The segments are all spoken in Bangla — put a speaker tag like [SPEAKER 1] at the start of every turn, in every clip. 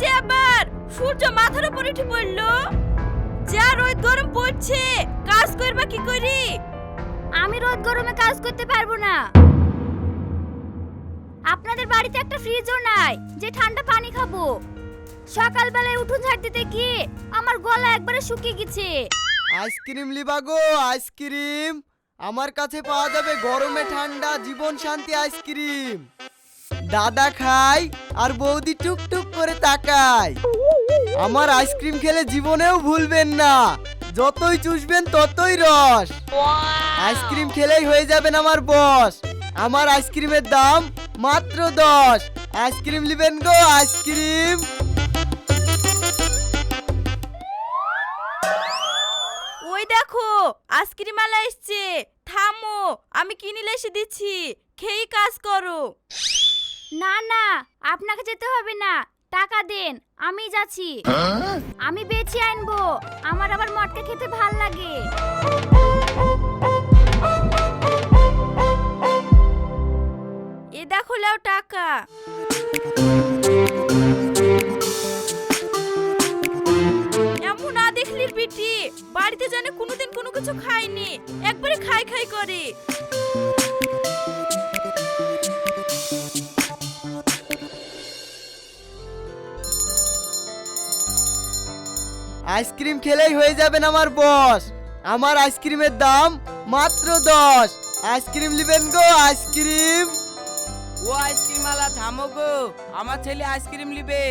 [SPEAKER 1] যে আবার? সূর্য মাথার উপর উঠে পড়ল। যা রোদ গরম পড়ছে কাজ করবা কি করি?
[SPEAKER 2] আমি রোদ গরমে কাজ করতে পারব না। আপনাদের বাড়িতে একটা ফ্রিজও নাই যে ঠান্ডা পানি খাব। সকালবেলায় উঠুন ঝাড় দিতে গিয়ে আমার গলা একবারে শুকিয়ে গেছে।
[SPEAKER 3] আইসক্রিম লিবা গো আইসক্রিম। আমার কাছে পাওয়া যাবে গরমে ঠান্ডা জীবন শান্তি আইসক্রিম। দাদা খায় আর বৌদি টুকটুক করে তাকায়। আমার আইসক্রিম খেলে জীবনেও ভুলবেন না। যতই চুষবেন ততই রস। আইসক্রিম খেলেই হয়ে যাবেন আমার বস। আমার আইসক্রিমের দাম মাত্র দশ। আইসক্রিম লিবেন গো আইসক্রিম!
[SPEAKER 1] ওই দেখো আইসক্রিম আলা এসছে। থামো আমি কিনে এসে দিচ্ছি। খেয়ে কাজ করো।
[SPEAKER 2] না না, আপনাকে যেতে হবে না। টাকা দেন, আমি যাচ্ছি। আমি বেছে আনব, আমার আবার মটকা খেতে ভালো লাগে।
[SPEAKER 1] এ দেখো লাও টাকা। এমন না বাড়িতে জানে কোনোদিন কোনো কিছু খায়নি একবারে খাই খাই করে।
[SPEAKER 3] আইসক্রিম খেলেই হয়ে যাবেন আমার বস। আমার আইসক্রিমের দাম মাত্র দশ। আইসক্রিম নেবেন গো, আইসক্রিম।
[SPEAKER 4] ও আইসক্রিম আলা থামো গো। আমার ছেলে আইসক্রিম নিবে।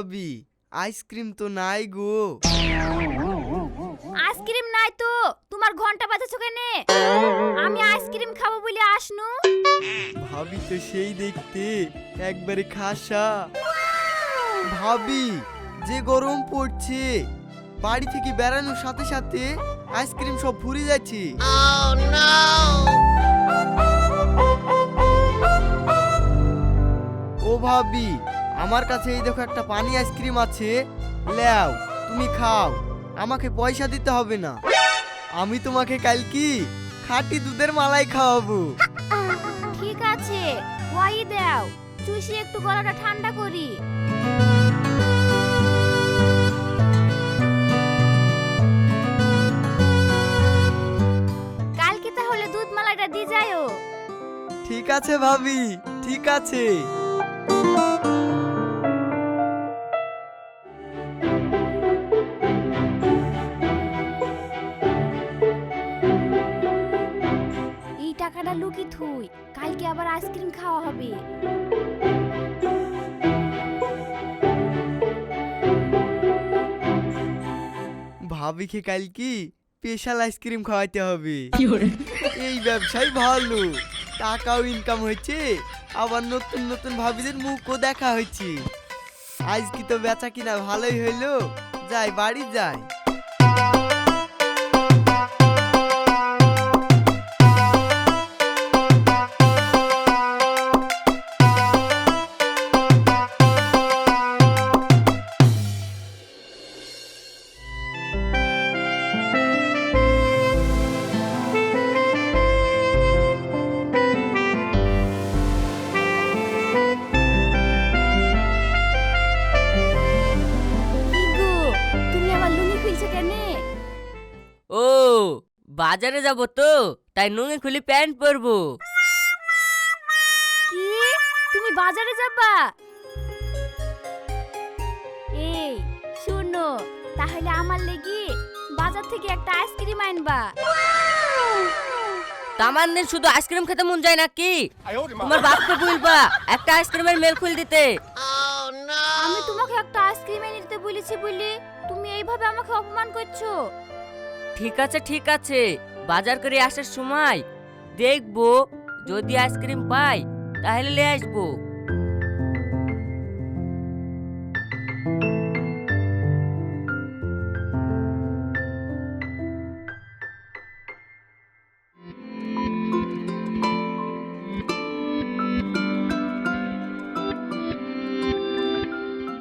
[SPEAKER 2] ও
[SPEAKER 3] ভাবি আইসক্রিম তো নাই গো।
[SPEAKER 2] আইসক্রিম নাই তো। তোমার ঘণ্টা বাজাছো কেনে? আমি আইসক্রিম খাব বলে আসনু।
[SPEAKER 3] ভাবি তো সেই দেখতে একবারে খাসা। ভাবি যে গরম পড়ছে বাড়ি থেকে বেড়ানোর সাথে সাথে আইসক্রিম সব ফুরে যাচ্ছে। ও ভাবি আমার কাছে এই দেখো একটা পানি আইসক্রিম আছে। লেও তুমি খাও। আমাকে পয়সা দিতে হবে না। আমি তোমাকে কাল কি খাঁটি দুধের মালাই খাওয়াবো।
[SPEAKER 2] ঠিক আছে ওয়াই দাও। চুষি একটু গলাটা ঠান্ডা করি। কালকে তাহলে দুধ মালাইটা দিয়ে যাও
[SPEAKER 3] ঠিক আছে ভাবি ঠিক আছে। ভাবিকে কাল কি স্পেশাল আইসক্রিম খাওয়াতে হবে। এই ব্যবসাই ভালো। টাকাও ইনকাম হয়েছে আবার নতুন নতুন ভাবিদের মুখও দেখা হয়েছে। আজকে কি তো বেচা কিনা ভালোই হইল যাই বাড়ি যাই।
[SPEAKER 5] বাজারে যাব তো তাই নুঙ্গি খুলি প্যান্ট পরবো।
[SPEAKER 2] কি? তুমি বাজারে যাবা? এই শোনো তাহলে আমার লেগে বাজার থেকে একটা আইসক্রিম আনবা।
[SPEAKER 5] তামার দিন শুধু আইসক্রিম খেতে মন যায় নাকি? তোমার বাপকে বলবা একটা আইসক্রিমের মেল খুল দিতে।
[SPEAKER 2] আমি তোমাকে একটা আইসক্রিম এনে দিতে বলেছি বলে তুমি এইভাবে আমাকে অপমান করছ।
[SPEAKER 5] ঠিক আছে ঠিক আছে। বাজার করে আসার সময় দেখব, যদি আইসক্রিম পাই, তাহলে নিয়ে আসব।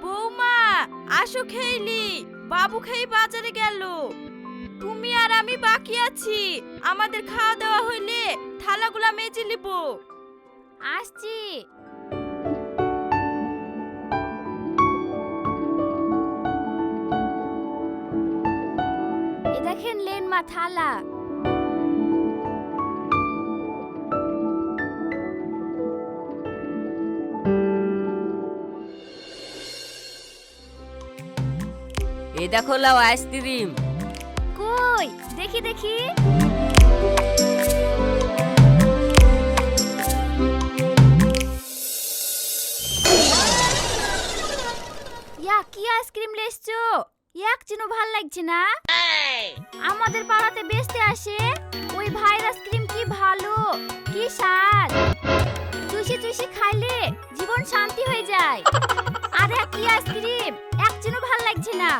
[SPEAKER 1] বৌমা, আসো খেইলি বাবু খেয়ে বাজারে গেল। তুমি আর আমি বাকি আছি। আমাদের খাওয়া দাওয়া হইলে থালাগুলা মেজে নিব।
[SPEAKER 2] আসছি। এ দেখেন লেন মা থালা।
[SPEAKER 5] এই দেখো লাও আইসক্রিম।
[SPEAKER 2] কই দেখি দেখি। ইয়া, কি আইসক্রিম লেসছো এক চিনো, ভালো লাগছে না? আমাদের পাড়াতে বেচতে আসে? ওই ভাইয়ের আইসক্রিম কি ভালো, কি স্বাদ। চুষি চুষি খাইলে জীবন শান্তি হয়ে যায়। আর, কি আইসক্রিম? এক চিনো, ভালো লাগছে না।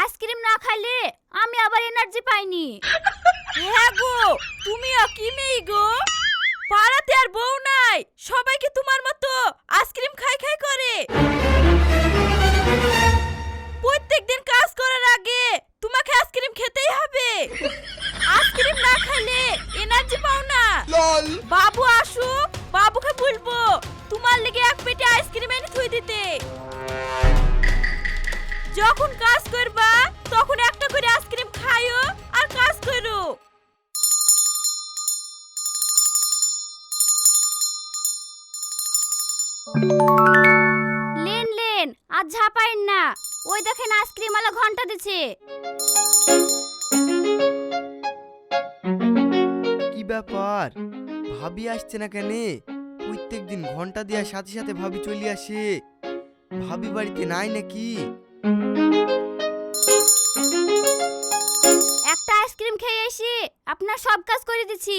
[SPEAKER 2] আইসক্রিম না খাইলে আমি আবার এনার্জি পাইনি।
[SPEAKER 1] হ্যাঁ গো তুমিও কি মেয়ে গো। পাড়াতে আর বউ নাই সবাইকে তোমার মতো আইসক্রিম খাই খাই করে। প্রত্যেকদিন কাজ করার আগে তোমাকে আইসক্রিম খেতেই হবে। আইসক্রিম না খেলে এনার্জি পাও না। বাবু আসুক বাবুকে বলব তোমার লেগে এক পেটে আইসক্রিম এনে থুই দিতে। যখন কাজ করবা তখন একটা করে আইসক্রিম খাইও আর কাজ করো।
[SPEAKER 2] লেন লেন আর ঝাপাইন না। ওই দেখেন আইসক্রিম আলা ঘণ্টা দিছে।
[SPEAKER 3] কি ব্যাপার? ভাবি আসছে না কেন? প্রত্যেক দিন ঘণ্টা দেওয়ার সাথে সাথে ভাবি চলে আসে। ভাবি বাড়িতে নাই নাকি?
[SPEAKER 2] একটা আইসক্রিম খেয়ে এসে আপনার সব কাজ করে দিছি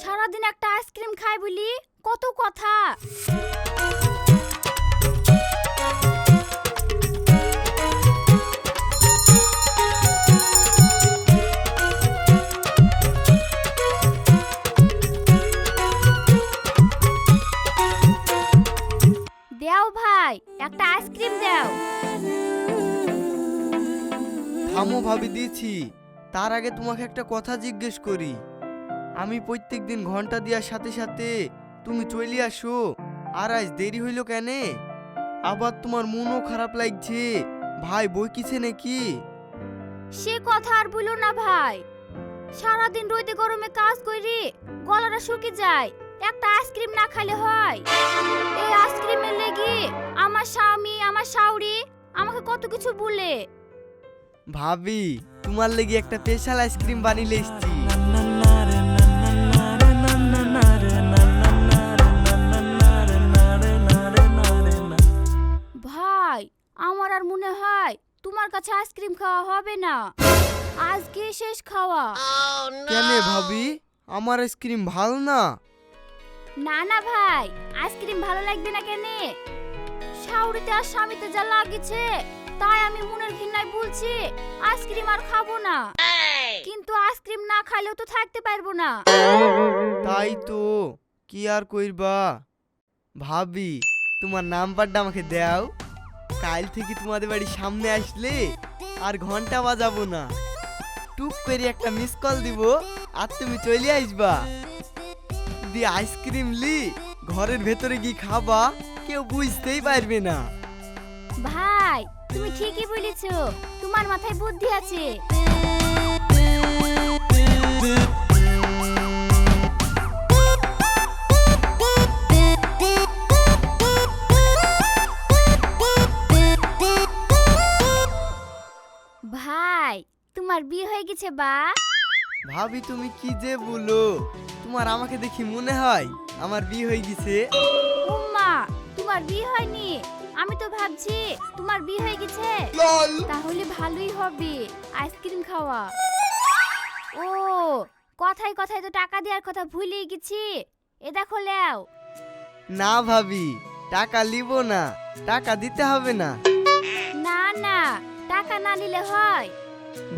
[SPEAKER 2] সারাদিন একটা আইসক্রিম খাই বলি, কত কথা। একটা আইসক্রিম দেও।
[SPEAKER 3] থামো ভাবি দিয়েছি তার আগে তোমাকে একটা কথা জিজ্ঞেস করি। আমি প্রত্যেক দিন ঘণ্টা দেওয়ার সাথে সাথে তুমি চলে আসো আর আজ দেরি হইল কেন? আবার তোমার মনও খারাপ লাগছে ভাই বই কিছে নাকি?
[SPEAKER 2] সে কথা আর বলো না ভাই। সারাদিন রোদে গরমে কাজ করি গলাটা শুকিয়ে যায়। একটা আইসক্রিম না খেলে হয়। এই আইসক্রিমের লেগে আমার স্বামী আমার শাউরি আমাকে কত কিছু বলে।
[SPEAKER 3] ভাবি তোমার লেগে একটা স্পেশাল আইসক্রিম বানিয়ে এসছি।
[SPEAKER 2] ভাই আমার আর মনে হয় তোমার কাছে আইসক্রিম খাওয়া হবে না। আজকে শেষ খাওয়া।
[SPEAKER 3] কেন ভাবি? আমার আইসক্রিম ভালো না।
[SPEAKER 2] না না ভাই, আইসক্রিম ভালো লাগবে না কেনে? শাউরিতে আর স্বামীতে যা তাই আমি মনের ঘৃণায় বলছি আইসক্রিম আর খাব না। কিন্তু আইসক্রিম না খাইলেও তো থাকতে পারব না।
[SPEAKER 3] তাই তো, কি আর কইরবা? ভাবি, তোমার নাম্বারটা আমাকে দাও। কাল থেকে তোমাদের বাড়ির সামনে আসলে আর ঘণ্টা বাজাবো না। টুক করে একটা মিস কল দিব, আর তুমি চলে আসবা। দি আইসক্রিম লি, ঘরের ভেতরে গিয়ে খাবা, কেউ বুঝতেই পারবে না।
[SPEAKER 2] ভাই, তুমি ঠিকই বলেছ, তোমার মাথায় বুদ্ধি আছে। ভাই, তোমার বিয়ে হয়ে গেছে, বা।
[SPEAKER 3] ভাবি তুমি কি যে বলো? তোমার আমাকে দেখি মনে হয় আমার বিয়ে হয়ে গেছে।
[SPEAKER 2] উম্মা তোমার বিয়ে হয়নি? আমি তো ভাবছি তোমার বিয়ে হয়ে গেছে। তাহলে ভালোই হবে আইসক্রিম খাওয়া। ও কথায় কথায় তো টাকা দেওয়ার কথা ভুলেই গেছি। এ দেখো লেও।
[SPEAKER 3] না ভাবি টাকা লিব না টাকা দিতে হবে না।
[SPEAKER 2] না না টাকা না নিলে হয়।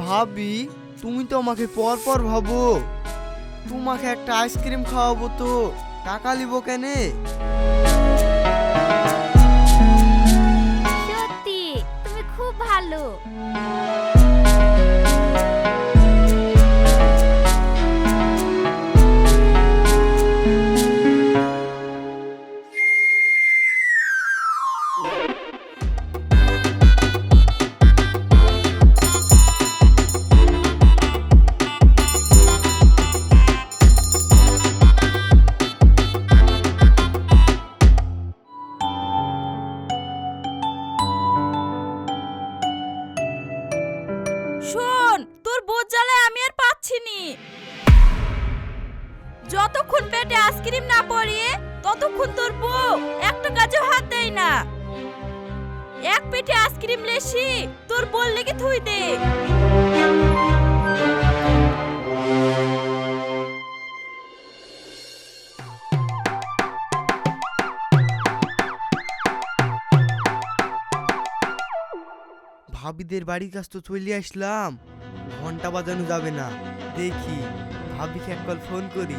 [SPEAKER 3] ভাবি তুমি তো আমাকে পর পর ভাবো। তোমাকে একটা আইসক্রিম খাওয়াবো তো, টাকা নিব কেনে?
[SPEAKER 2] সত্যি, তুমি খুব ভালো।
[SPEAKER 1] এক পেটে আইসক্রিম লেসি, তোর বললে কি থুই দে।
[SPEAKER 3] ভাবিদের বাড়ির কাছ তো চলে আসলাম। ঘণ্টা বাজানো যাবে না। দেখি, ভাবিকে এক কল ফোন করি।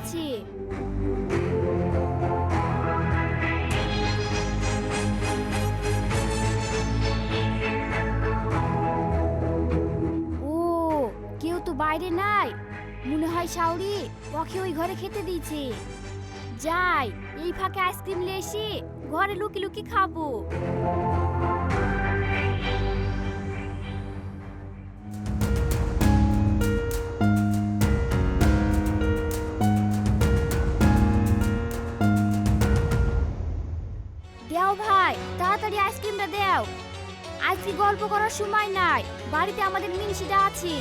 [SPEAKER 2] আছে। ও, কেউ তো বাইরে নাই। মনে হয় শাওরি ওকে ওই ঘরে খেতে দিয়েছে। যাই, এই ফাঁকে আইসক্রিম নিয়ে এসে ঘরে লুকি লুকি খাব। তাড়াতাড়ি আইসক্রিমটা দেও। আজকে গল্প করার সময় নাই। বাড়িতে আমাদের মিনসিটা আছে।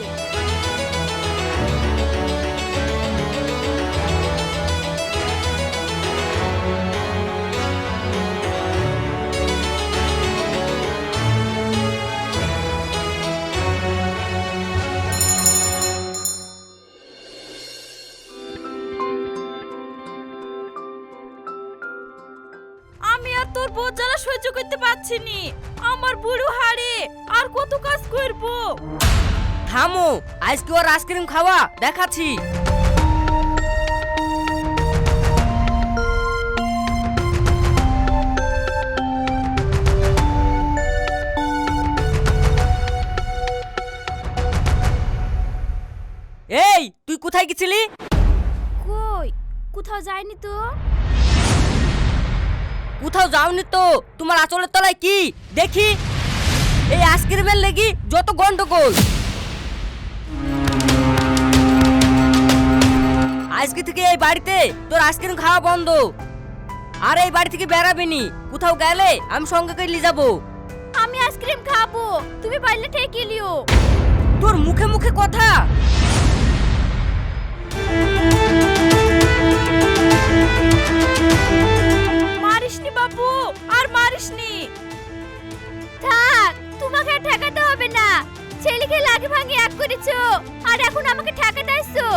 [SPEAKER 1] বোধ জ্বালা সহ্য করতে পারছি নি। আমার বুড়ো হাড়ে আর কত কাজ করব?
[SPEAKER 5] থামো আজকে ওর আইসক্রিম খাওয়া দেখাচ্ছি। এই তুই কোথায় গেছিলি?
[SPEAKER 2] কই? কোথাও যায়নি তো?
[SPEAKER 5] কোথাও যাওনি তো? তোমার আঁচলের তলায় কি? দেখি। এই আইসক্রিমের লেগি যত গন্ডগোল। আজকে থেকে এই বাড়িতে তোর আইসক্রিম খাওয়া বন্ধ। আর এই বাড়ি থেকে বেড়াবি নি। কোথাও গেলে আমি সঙ্গে করে নিয়ে যাব।
[SPEAKER 2] আমি আইসক্রিম খাব। তুমি পারলে ঠেকে লিও
[SPEAKER 5] তোর মুখে মুখে কথা।
[SPEAKER 2] করেছ আর এখন আমাকে ঠেকাতে আসছো?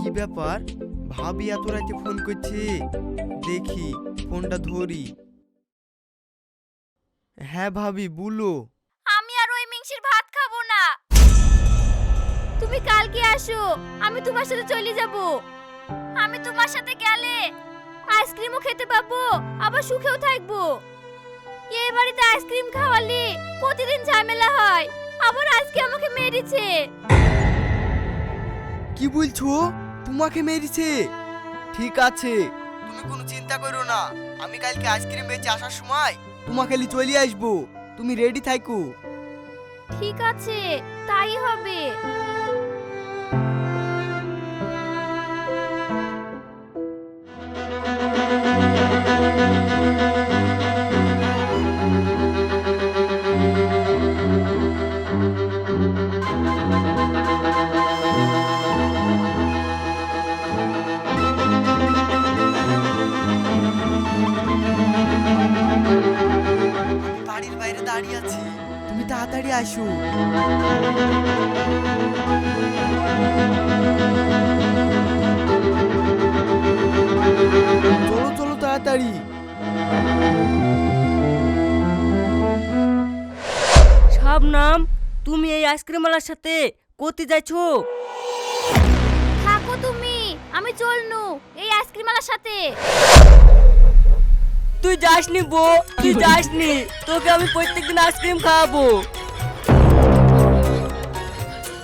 [SPEAKER 3] কি ব্যাপার? ভাবি এত রাতে ফোন করছে। দেখি। ফোনটা ধরি। হ্যাঁ ভাবি বলো।
[SPEAKER 2] আমি আর ওই মিংসির ভাত খাব না। তুমি কালকে আসো আমি তোমার সাথে চলে যাব। আমি তোমার সাথে গেলে আইসক্রিমও খেতে পাবো আবার সুখেও থাকব। এই বাড়িতে আইসক্রিম খাওয়ালে প্রতিদিন ঝামেলা হয় আবার আজকে আমাকে মেরেছে।
[SPEAKER 3] কি বলছো? তোমাকে মেরেছে? ঠিক আছে। তুমি কোনো চিন্তা করো না। আমি কালকে আইসক্রিম বেচে আসার সময় তোমাকে চলে আসব। তুমি রেডি থাকো
[SPEAKER 2] ঠিক আছে, তাই হবে।
[SPEAKER 3] আসো। চলো চলো তাড়াতাড়ি।
[SPEAKER 5] শাবনাম তুমি এই আইসক্রিমওয়ালার সাথে কোথায় যাচ্ছো
[SPEAKER 2] থাকো তুমি আমি চলনু এই আইসক্রিমওয়ালার সাথে।
[SPEAKER 5] তুই যাসনি বো তুই যাসনি তোকে আমি প্রত্যেকদিন আইসক্রিম খাওয়াবো।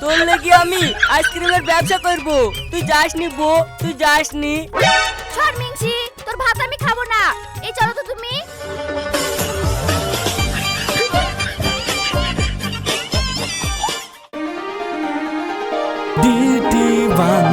[SPEAKER 5] তোর লেগে আমি আইসক্রিমের ব্যবসা করব। তুই যাস নি বো তুই যাসনি।
[SPEAKER 2] ছড় মিংসি তোর ভাত আমি খাব না। এই চলো তো তুমি। ডিটি বান